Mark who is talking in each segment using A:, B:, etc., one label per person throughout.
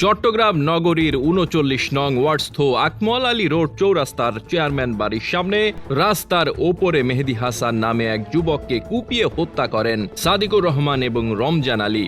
A: চট্টগ্রাম নগরীর উনচল্লিশ নং ওয়ার্ডস্থ আকমল আলী রোড চৌরাস্তার চেয়ারম্যান বাড়ির সামনে রাস্তার ওপরে মেহেদি হাসান নামে এক যুবককে কুপিয়ে হত্যা করেন সাদিকুর রহমান এবং রমজান আলী।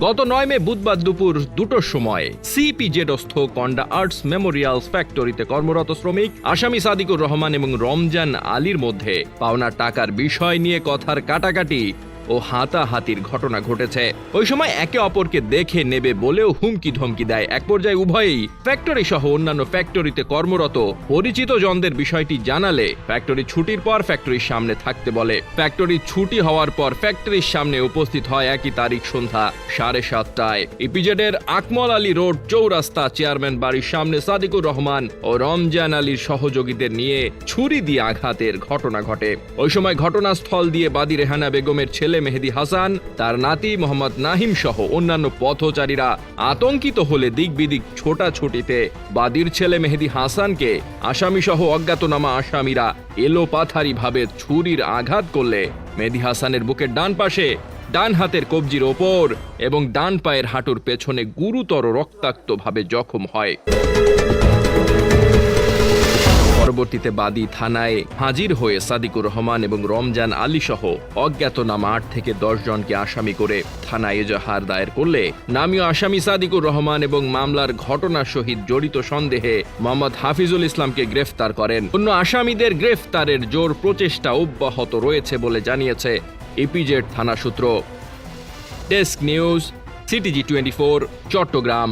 A: গত নয় মে বুধবার দুপুর দুটোর সময় সিপিজেডস্থ কন্ডা আর্টস মেমোরিয়াল ফ্যাক্টরিতে কর্মরত শ্রমিক আসামি সাদিকুর রহমান এবং রমজান আলীর মধ্যে পাওনা টাকার বিষয় নিয়ে কথার কাটাকাটি ও হাতাহাতির ঘটনা ঘটেছে। ওই সময় একে অপরকে দেখে নেবে বলেও হুমকি ধমকি দেয়। এক পর্যায়ে উভয়েই ফ্যাক্টরি সহ অন্যান্য ফ্যাক্টরিতে কর্মরত। পরিচিত জনদের বিষয়টি জানালে ফ্যাক্টরি ছুটির পর ফ্যাক্টরির সামনে থাকতে বলে। ফ্যাক্টরি ছুটি হওয়ার পর ফ্যাক্টরির সামনে উপস্থিত হয় একই তারিখ সন্ধ্যা সাড়ে সাতটায়। ইপিজেডের আকমল আলী রোড চৌরাস্তা চেয়ারম্যান বাড়ির সামনে সাদিকুর রহমান ও রমজান আলীর সহযোগীদের নিয়ে ছুরি দিয়ে আঘাতের ঘটনা ঘটে। ওই সময় ঘটনাস্থল দিয়ে বাদী রেহানা বেগমের ছেলে মেহেদি হাসান, তার নাতি মোহাম্মদ নাহিম সহ অন্যান্য পথচারীরা আতঙ্কিত হলে দিক বিদিক ছোটাছুটিতে। বাদির ছেলে মেহেদি হাসানকে আসামি সহ অজ্ঞাতনামা আসামিরা এলোপাথারি ভাবে ছুরির আঘাত করলে। মেহেদি হাসানের বুকের ডান পাশে ডান হাতের কবজির ওপর এবং ডান পায়ের হাঁটুর পেছনে গুরুতর রক্তাক্তভাবে জখম হয়। পরবর্তীতে বাদী থানায় হাজির হয়ে সাদিকুর রহমান এবং রমজান আলী সহ অজ্ঞাতনামা আট থেকে দশ জনকে আসামি করে থানায় এজাহার দায়ের করলে নামীয় আসামি সাদিকুর রহমান এবং মামলার ঘটনার সহিত জড়িত সন্দেহে মোহাম্মদ হাফিজুল ইসলামকে গ্রেফতার করেন। অন্য আসামিদের গ্রেফতারের জোর প্রচেষ্টা অব্যাহত রয়েছে বলে জানিয়েছে ইপিজেড থানা সূত্র। Desk news, CTG twenty four Chattogram.